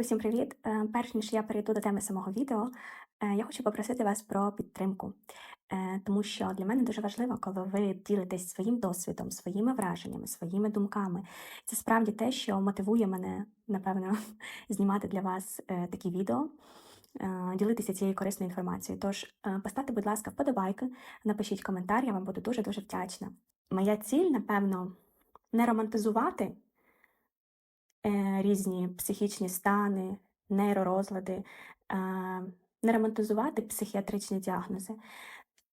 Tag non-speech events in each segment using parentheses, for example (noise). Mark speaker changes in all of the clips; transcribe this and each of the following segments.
Speaker 1: Усім привіт! Е, Перш ніж я перейду до теми самого відео, е, я хочу попросити вас про підтримку, Е, тому що для мене дуже важливо, коли ви ділитесь своїм досвідом, своїми враженнями, своїми думками. Це справді те, що мотивує мене, напевно, (laughs) знімати для вас такі відео, ділитися цією корисною інформацією. Тож поставте, будь ласка, вподобайки, напишіть коментар, я вам буду дуже дуже вдячна. Моя ціль, напевно, не романтизувати різні психічні стани, нейророзлади, е, не романтизувати психіатричні діагнози,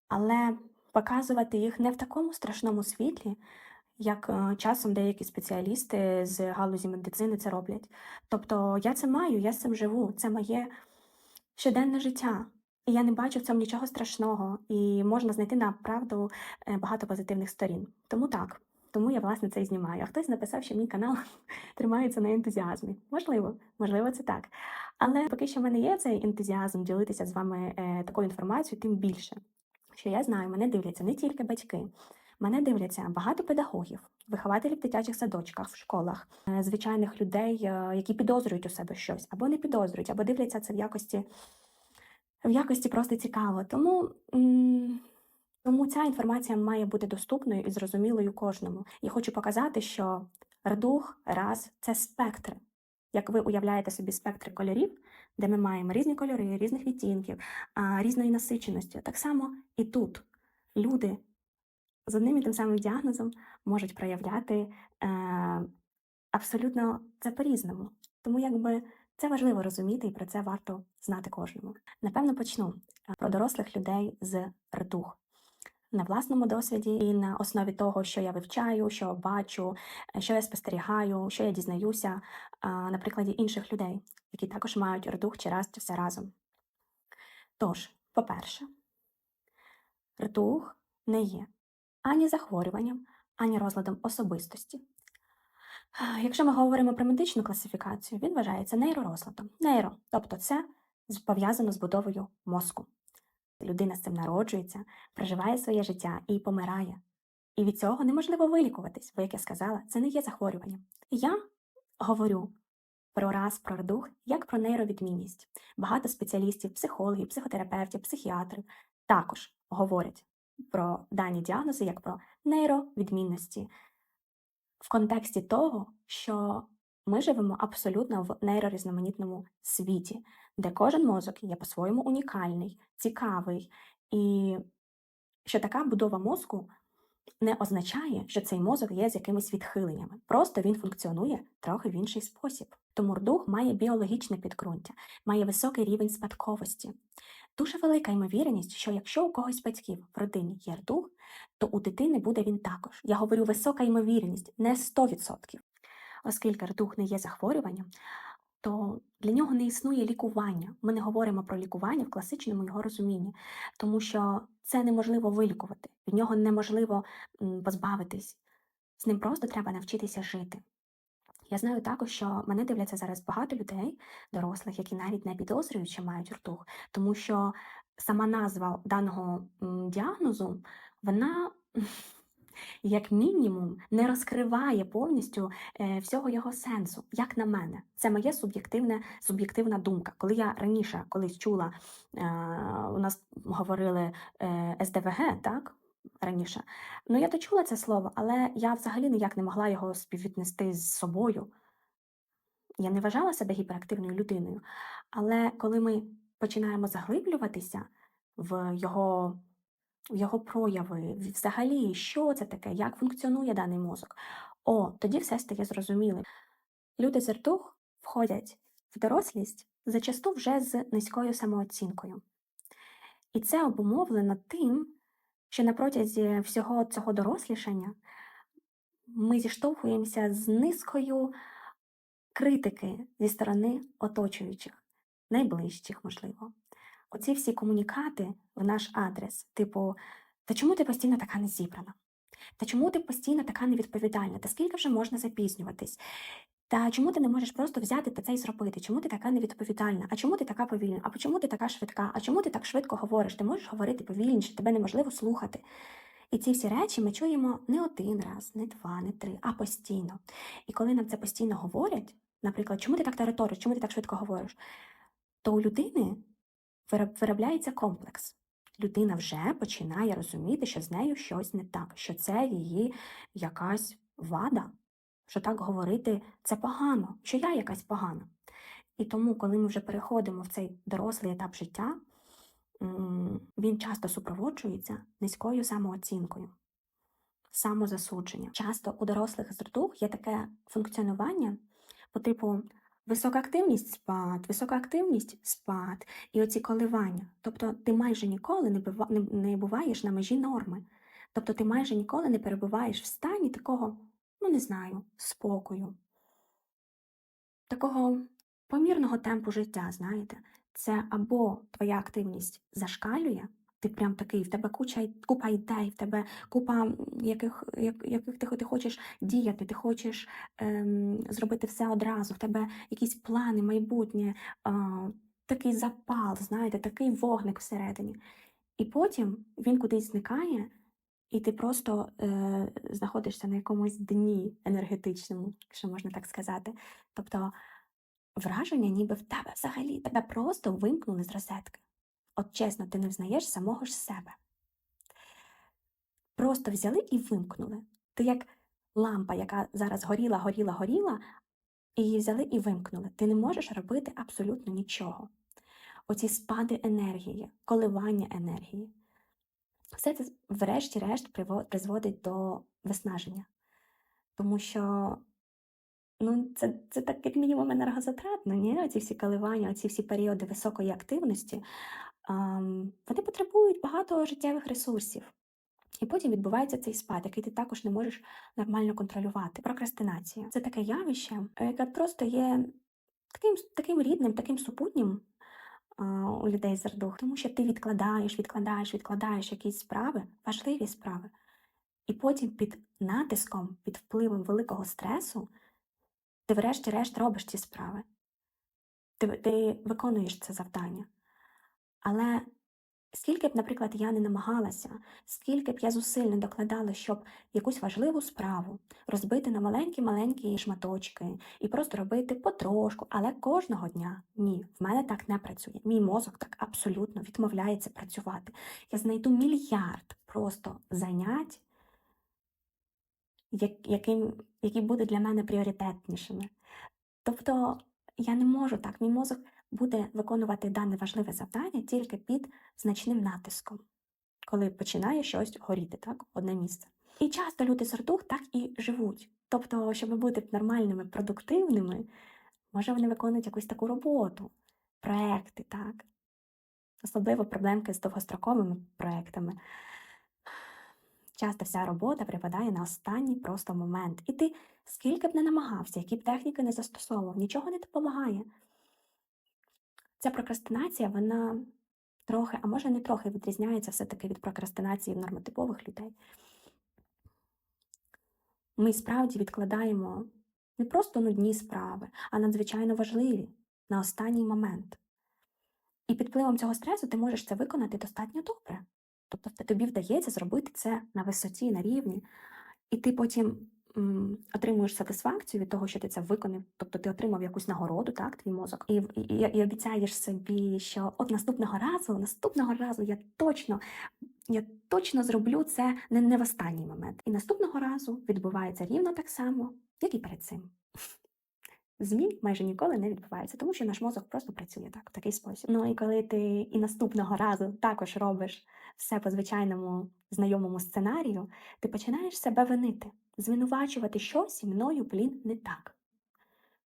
Speaker 1: але показувати їх не в такому страшному світлі, як е, часом деякі спеціалісти з галузі медицини це роблять. Тобто я це маю, я з цим живу, це моє щоденне життя. І я не бачу в цьому нічого страшного, і можна знайти на правду е, багато позитивних сторін. Тому так, тому я власне це і знімаю. А хтось написав, що мій канал (laughs) тримається на ентузіазмі. Можливо, можливо, це так. Але поки що в мене є цей ентузіазм ділитися з вами е, такою інформацією, тим більше, що я знаю, мене дивляться не тільки батьки, мене дивляться багато педагогів, вихователів в дитячих садочках, в школах, е, звичайних людей, е, які підозрюють у себе щось, або не підозрюють, або дивляться це в якості, в якості просто цікаво. Тому. м, тому ця інформація має бути доступною і зрозумілою кожному. І хочу показати, що рдух, раз це спектри. Як ви уявляєте собі спектри кольорів, де ми маємо різні кольори, різних відтінків, різної насиченості. Так само і тут люди з одним і тим самим діагнозом можуть проявляти е, абсолютно це по-різному. Тому якби це важливо розуміти, і про це варто знати кожному. Напевно, почну е, про дорослих людей з ртух. На власному досвіді і на основі того, що я вивчаю, що бачу, е, що я спостерігаю, що я дізнаюся на прикладі інших людей, які також мають ртух чи раз чи все разом. Тож, по-перше, ртух не є ані захворюванням, ані розладом особистості. Якщо ми говоримо про медичну класифікацію, він вважається нейророзладом. Нейро, тобто це пов'язано з будовою мозку. Людина з цим народжується, проживає своє життя і помирає. І від цього неможливо вилікуватись, бо, як я сказала, це не є захворюванням. Я говорю про раз, про рдух, як про нейровідмінність. Багато спеціалістів, психологів, психотерапевтів, психіатрів також говорять про дані діагнози як про нейровідмінності в контексті того, що ми живемо абсолютно в нейрорізноманітному світі, де кожен мозок є по-своєму унікальний, цікавий, і що така будова мозку не означає, що цей мозок є з якимись відхиленнями. Просто він функціонує трохи в інший спосіб. Тому рдух має біологічне підґрунтя, має високий рівень спадковості. Дуже велика ймовірність, що якщо у когось з батьків в родині є рдух, то у дитини буде він також. Я говорю висока ймовірність, не 100%. Оскільки рдух не є захворюванням, то для нього не існує лікування. Ми не говоримо про лікування в класичному його розумінні, тому що це неможливо вилікувати, від нього неможливо позбавитись. З ним просто треба навчитися жити. Я знаю також, що мене дивляться зараз багато людей, дорослих, які навіть не підозрюють, що мають ртух, тому що сама назва даного діагнозу, вона як мінімум не розкриває повністю е, всього його сенсу, як на мене. Це моє суб'єктивне, суб'єктивна думка. Коли я раніше колись чула, е, у нас говорили е, СДВГ, так? Раніше. Ну, я то чула це слово, але я взагалі ніяк не могла його співвіднести з собою. Я не вважала себе гіперактивною людиною. Але коли ми починаємо заглиблюватися в його, його прояви, взагалі, що це таке, як функціонує даний мозок, о, тоді все стає зрозумілим. Люди з ртух входять в дорослість зачасту вже з низькою самооцінкою. І це обумовлено тим, що на протязі всього цього дорослішання ми зіштовхуємося з низкою критики зі сторони оточуючих, найближчих, можливо. Оці всі комунікати в наш адрес, типу, та чому ти постійно така незібрана? Та чому ти постійно така невідповідальна? Та скільки вже можна запізнюватись? Та чому ти не можеш просто взяти та це і зробити? Чому ти така невідповідальна? А чому ти така повільна? А чому ти така швидка? А чому ти так швидко говориш? Ти можеш говорити повільніше, тебе неможливо слухати. І ці всі речі ми чуємо не один раз, не два, не три, а постійно. І коли нам це постійно говорять, наприклад, чому ти так тараториш, чому ти так швидко говориш, то у людини виробляється комплекс. Людина вже починає розуміти, що з нею щось не так, що це її якась вада, що так говорити це погано, що я якась погана. І тому, коли ми вже переходимо в цей дорослий етап життя, він часто супроводжується низькою самооцінкою, самозасудженням. Часто у дорослих зрдух є таке функціонування по типу висока активність спад, висока активність спад, і оці коливання. Тобто ти майже ніколи не, бува, не, не буваєш на межі норми. Тобто ти майже ніколи не перебуваєш в стані такого, ну не знаю, спокою, такого помірного темпу життя, знаєте, це або твоя активність зашкалює, ти прям такий, в тебе куча, купа ідей, в тебе купа яких, як, яких ти, ти хочеш діяти, ти хочеш ем, зробити все одразу, в тебе якісь плани, майбутнє, а, такий запал, знаєте, такий вогник всередині. І потім він кудись зникає, і ти просто е, знаходишся на якомусь дні енергетичному, якщо можна так сказати. Тобто враження, ніби в тебе взагалі тебе просто вимкнули з розетки. От чесно, ти не взнаєш самого ж себе. Просто взяли і вимкнули. Ти як лампа, яка зараз горіла, горіла, горіла, і її взяли і вимкнули. Ти не можеш робити абсолютно нічого. Оці спади енергії, коливання енергії. Все це, врешті-решт, призводить до виснаження. Тому що ну, це, це так, як мінімум, енергозатратно, ні? Оці всі коливання, оці всі періоди високої активності, вони потребують багато життєвих ресурсів. І потім відбувається цей спад, який ти також не можеш нормально контролювати. Прокрастинація це таке явище, е, яке просто є таким, таким рідним, таким супутнім а, у людей з РДУ, тому що ти відкладаєш, відкладаєш, відкладаєш якісь справи, важливі справи, і потім під натиском, під впливом великого стресу, ти врешті-решт робиш ці справи. Ти, ти виконуєш це завдання. Але скільки б, наприклад, я не намагалася, скільки б я зусиль не докладала, щоб якусь важливу справу розбити на маленькі-маленькі шматочки і просто робити потрошку, але кожного дня ні, в мене так не працює. Мій мозок так абсолютно відмовляється працювати. Я знайду мільярд просто занять, яким, які будуть для мене пріоритетнішими. Тобто я не можу так, мій мозок буде виконувати дане важливе завдання тільки під значним натиском, коли починає щось горіти, так, одне місце. І часто люди з РДУХ так і живуть. Тобто, щоб бути нормальними, продуктивними, може вони виконують якусь таку роботу, проекти, так. Особливо проблемки з довгостроковими проектами. Часто вся робота припадає на останній просто момент. І ти скільки б не намагався, які б техніки не застосовував, нічого не допомагає. Ця прокрастинація, вона трохи, а може не трохи відрізняється все-таки від прокрастинації нормотипових людей. Ми справді відкладаємо не просто нудні справи, а надзвичайно важливі на останній момент. І під впливом цього стресу ти можеш це виконати достатньо добре. Тобто тобі вдається зробити це на висоті, на рівні, і ти потім отримуєш сатисфакцію від того, що ти це виконав. Тобто ти отримав якусь нагороду, так, твій мозок, і, і, і обіцяєш собі, що от наступного разу, наступного разу я точно, я точно зроблю це не, не в останній момент. І наступного разу відбувається рівно так само, як і перед цим. Змін майже ніколи не відбувається, тому що наш мозок просто працює так, в такий спосіб. Ну і коли ти і наступного разу також робиш все по звичайному знайомому сценарію, ти починаєш себе винити, звинувачувати щось зі мною, блін, не так.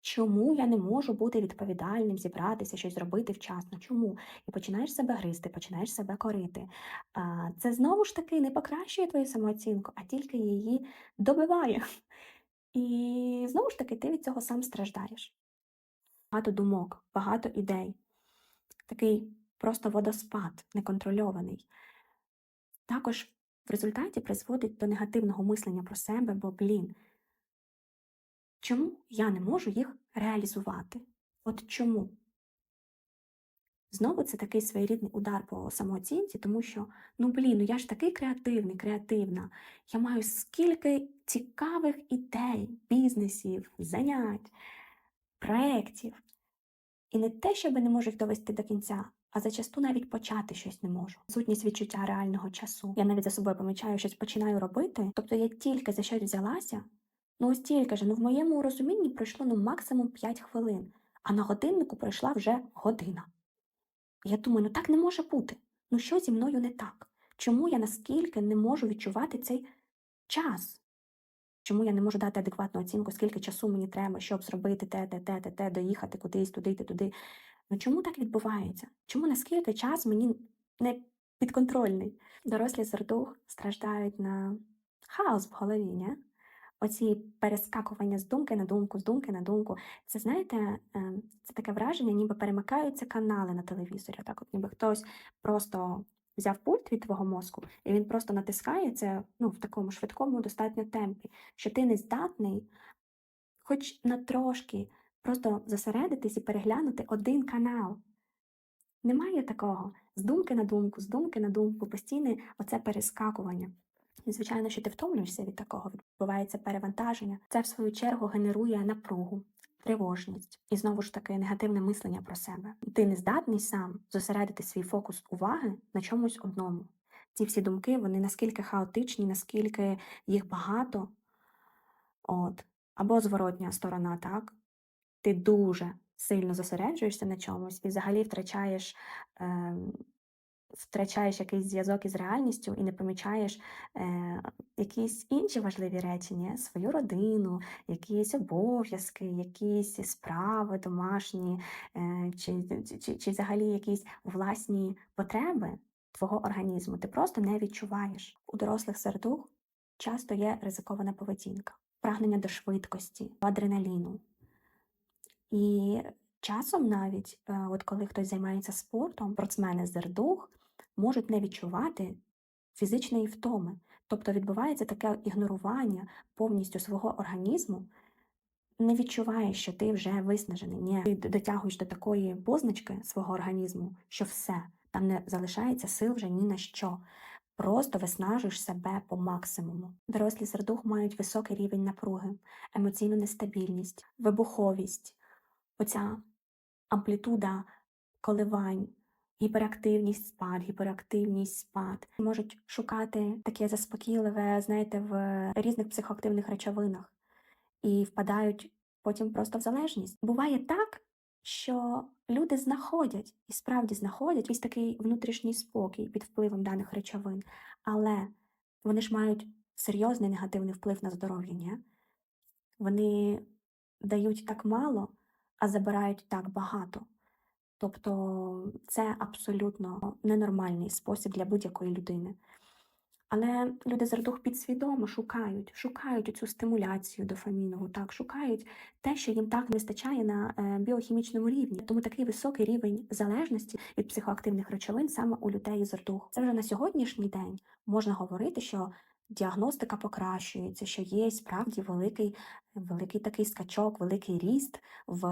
Speaker 1: Чому я не можу бути відповідальним, зібратися, щось зробити вчасно? Чому? І починаєш себе гризти, починаєш себе корити. Це знову ж таки не покращує твою самооцінку, а тільки її добиває. І знову ж таки, ти від цього сам страждаєш. Багато думок, багато ідей. Такий просто водоспад неконтрольований. Також в результаті призводить до негативного мислення про себе, бо, блін, чому я не можу їх реалізувати? От чому? Знову це такий своєрідний удар по самооцінці, тому що, ну блін, ну я ж такий креативний, креативна. Я маю скільки цікавих ідей, бізнесів, занять. проєктів. І не те, щоб не можу їх довести до кінця, а зачасту навіть почати щось не можу. Сутність відчуття реального часу. Я навіть за собою помічаю, щось починаю робити. Тобто я тільки за щось взялася, ну ось тільки ж, ну в моєму розумінні пройшло ну максимум 5 хвилин, а на годиннику пройшла вже година. Я думаю, ну так не може бути. Ну що зі мною не так? Чому я наскільки не можу відчувати цей час? Чому я не можу дати адекватну оцінку, скільки часу мені треба, щоб зробити те, те, те, те, те, доїхати кудись, туди, ти, туди. Ну чому так відбувається? Чому наскільки час мені не підконтрольний? Дорослі зердух страждають на хаос в голові, ні? Оці перескакування з думки на думку, з думки на думку. Це знаєте, е, це таке враження, ніби перемикаються канали на телевізорі. Так, от ніби хтось просто взяв пульт від твого мозку, і він просто натискає це ну, в такому швидкому достатньо темпі, що ти не здатний, хоч на трошки, просто зосередитись і переглянути один канал. Немає такого з думки на думку, з думки на думку, постійне оце перескакування. І, звичайно, що ти втомлюєшся від такого, відбувається перевантаження. Це, в свою чергу, генерує напругу, тривожність і знову ж таки негативне мислення про себе. Ти не здатний сам зосередити свій фокус уваги на чомусь одному. Ці всі думки вони наскільки хаотичні, наскільки їх багато. От. Або зворотня сторона, так? Ти дуже сильно зосереджуєшся на чомусь і взагалі втрачаєш, е, втрачаєш якийсь зв'язок із реальністю і не помічаєш е, якісь інші важливі речі, ні? свою родину, якісь обов'язки, якісь справи домашні, е, чи, чи, чи взагалі якісь власні потреби твого організму. Ти просто не відчуваєш. У дорослих сердух часто є ризикована поведінка, прагнення до швидкості, адреналіну. І часом навіть, е, от коли хтось займається спортом, спортсмени зердух можуть не відчувати фізичної втоми. Тобто відбувається таке ігнорування повністю свого організму, не відчуваєш, що ти вже виснажений. Ні, ти дотягуєш до такої позначки свого організму, що все, там не залишається сил вже ні на що. Просто виснажуєш себе по максимуму. Дорослі сердух мають високий рівень напруги, емоційну нестабільність, вибуховість, оця амплітуда коливань, гіперактивність спад, гіперактивність спад. Можуть шукати таке заспокійливе, знаєте, в різних психоактивних речовинах і впадають потім просто в залежність. Буває так, що люди знаходять і справді знаходять якийсь такий внутрішній спокій під впливом даних речовин, але вони ж мають серйозний негативний вплив на здоров'я, ні? Вони дають так мало, а забирають так багато. Тобто це абсолютно ненормальний спосіб для будь-якої людини. Але люди зардух підсвідомо шукають, шукають цю стимуляцію дофамінову, так, шукають те, що їм так не вистачає на е, біохімічному рівні. Тому такий високий рівень залежності від психоактивних речовин саме у людей з РДУХ. Це вже на сьогоднішній день можна говорити, що діагностика покращується, що є справді великий, великий такий скачок, великий ріст в,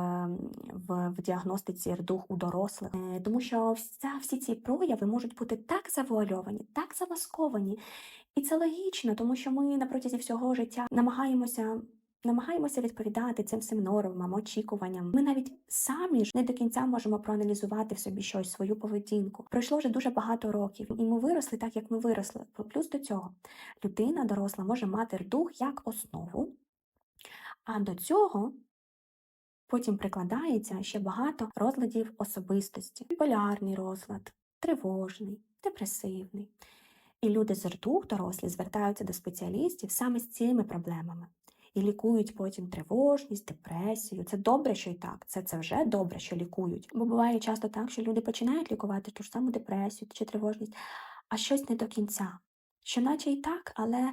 Speaker 1: в, в діагностиці РДУХ у дорослих. Е, Тому що вся, всі ці прояви можуть бути так завуальовані, так замасковані. І це логічно, тому що ми на протязі всього життя намагаємося. Намагаємося відповідати цим всім нормам, очікуванням. Ми навіть самі ж не до кінця можемо проаналізувати в собі щось, свою поведінку. Пройшло вже дуже багато років, і ми виросли так, як ми виросли. Плюс до цього людина доросла може мати рдух як основу, а до цього потім прикладається ще багато розладів особистості: полярний розлад, тривожний, депресивний. І люди з рдух дорослі звертаються до спеціалістів саме з цими проблемами. І лікують потім тривожність, депресію. Це добре, що і так. Це, це вже добре, що лікують. Бо буває часто так, що люди починають лікувати ту ж саму депресію чи тривожність, а щось не до кінця. Що наче і так, але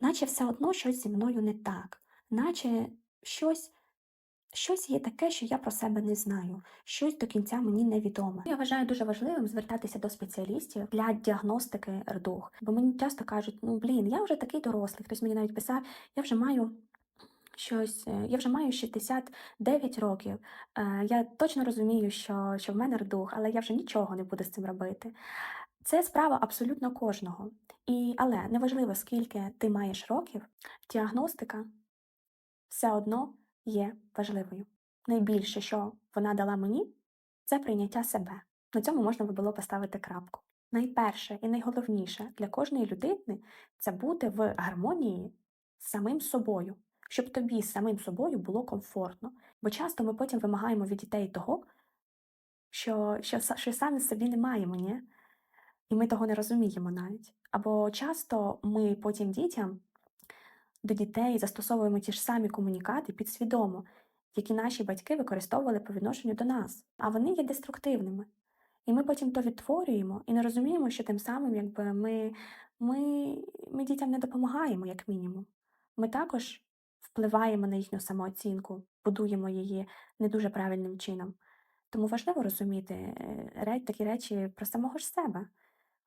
Speaker 1: наче все одно щось зі мною не так, наче щось. Щось є таке, що я про себе не знаю, щось до кінця мені невідоме. Я вважаю дуже важливим звертатися до спеціалістів для діагностики РДУХ. Бо мені часто кажуть, ну блін, я вже такий дорослий. Хтось мені навіть писав, я вже маю щось, е, я вже маю 69 років. Е, Я точно розумію, що, що в мене РДУХ, але я вже нічого не буду з цим робити. Це справа абсолютно кожного. І, але неважливо, скільки ти маєш років, діагностика все одно є важливою. найбільше, що вона дала мені, це прийняття себе. На цьому можна би було поставити крапку. Найперше і найголовніше для кожної людини це бути в гармонії з самим собою, щоб тобі з самим собою було комфортно. Бо часто ми потім вимагаємо від дітей того, що, що, що самі собі не маємо, ні? і ми того не розуміємо навіть. Або часто ми потім дітям до дітей застосовуємо ті ж самі комунікати підсвідомо, які наші батьки використовували по відношенню до нас, а вони є деструктивними. І ми потім то відтворюємо і не розуміємо, що тим самим якби ми, ми, ми дітям не допомагаємо, як мінімум. Ми також впливаємо на їхню самооцінку, будуємо її не дуже правильним чином. Тому важливо розуміти е, такі речі про самого ж себе.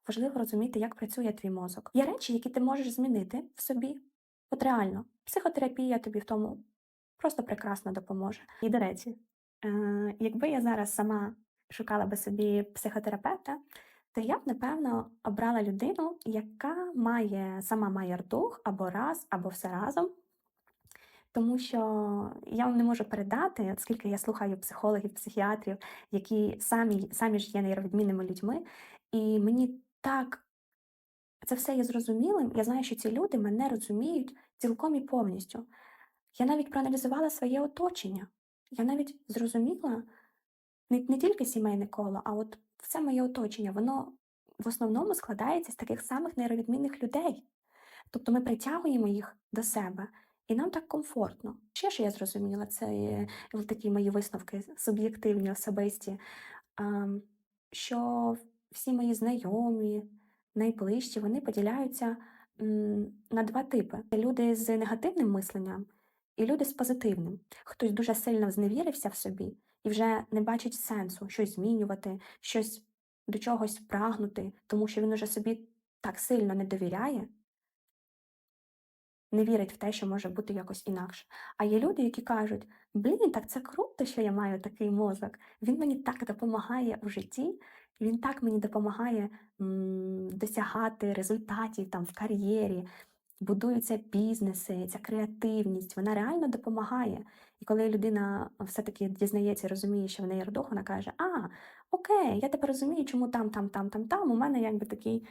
Speaker 1: Важливо розуміти, як працює твій мозок. Є речі, які ти можеш змінити в собі. От реально, психотерапія тобі в тому просто прекрасно допоможе. І до речі, е, якби я зараз сама шукала би собі психотерапевта, то я б, напевно, обрала людину, яка має сама має рдух або раз, або все разом. Тому що я вам не можу передати, оскільки я слухаю психологів, психіатрів, які самі, самі ж є нейровідмінними людьми, і мені так це все є зрозумілим. Я знаю, що ці люди мене розуміють цілком і повністю. Я навіть проаналізувала своє оточення. Я навіть зрозуміла не, не тільки сімейне коло, а от все моє оточення, воно в основному складається з таких самих нейровідмінних людей. Тобто ми притягуємо їх до себе, і нам так комфортно. Ще що я зрозуміла, це такі мої висновки суб'єктивні, особисті, що всі мої знайомі, найближчі, вони поділяються на два типи: люди з негативним мисленням і люди з позитивним. Хтось дуже сильно зневірився в собі і вже не бачить сенсу щось змінювати, щось до чогось прагнути, тому що він уже собі так сильно не довіряє, не вірить в те, що може бути якось інакше. А є люди, які кажуть: блін, так це круто, що я маю такий мозок. Він мені так допомагає в житті, він так мені допомагає м, досягати результатів там в кар'єрі. Будуються бізнеси, ця креативність, вона реально допомагає. І коли людина все-таки дізнається, розуміє, що в неї родох, вона каже: А, окей, я тепер розумію, чому там, там, там, там, там. У мене якби такий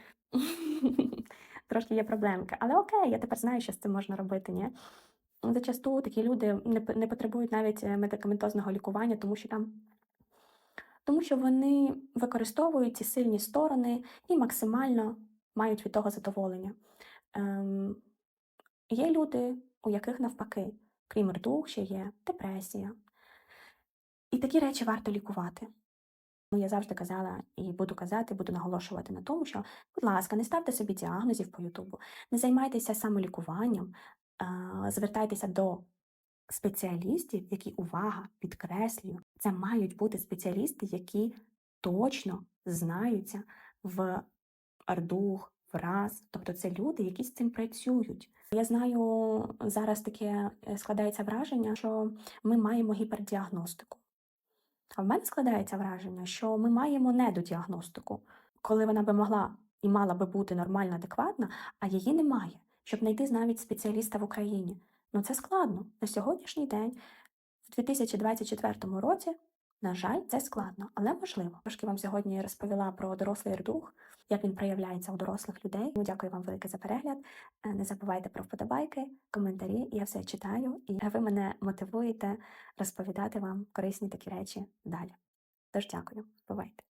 Speaker 1: трошки є проблемки. Але окей, я тепер знаю, що з цим можна робити. Ні? Зачасту такі люди не, не потребують навіть е, медикаментозного лікування, тому що там. Тому що вони використовують ці сильні сторони і максимально мають від того задоволення. Ем, є люди, у яких навпаки, крім рдух, ще є депресія. І такі речі варто лікувати. Ну, Я завжди казала і буду казати, буду наголошувати на тому, що, будь ласка, не ставте собі діагнозів по Ютубу, не займайтеся самолікуванням, звертайтеся до спеціалістів, які увага, підкреслюю, це мають бути спеціалісти, які точно знаються в ардух, в раз. Тобто це люди, які з цим працюють. Я знаю, зараз таке е, складається враження, що ми маємо гіпердіагностику. А в мене складається враження, що ми маємо недодіагностику, коли вона би могла і мала би бути нормально адекватна, а її немає, щоб знайти навіть спеціаліста в Україні. Ну це складно. На сьогоднішній день, в 2024 році, на жаль, це складно, але можливо. Трошки вам сьогодні розповіла про дорослий рдух, як він проявляється у дорослих людей. Тому Дякую вам велике за перегляд. Е, Не забувайте про вподобайки, коментарі. Я все читаю, і ви мене мотивуєте розповідати вам корисні такі речі далі. Тож дякую, бувайте.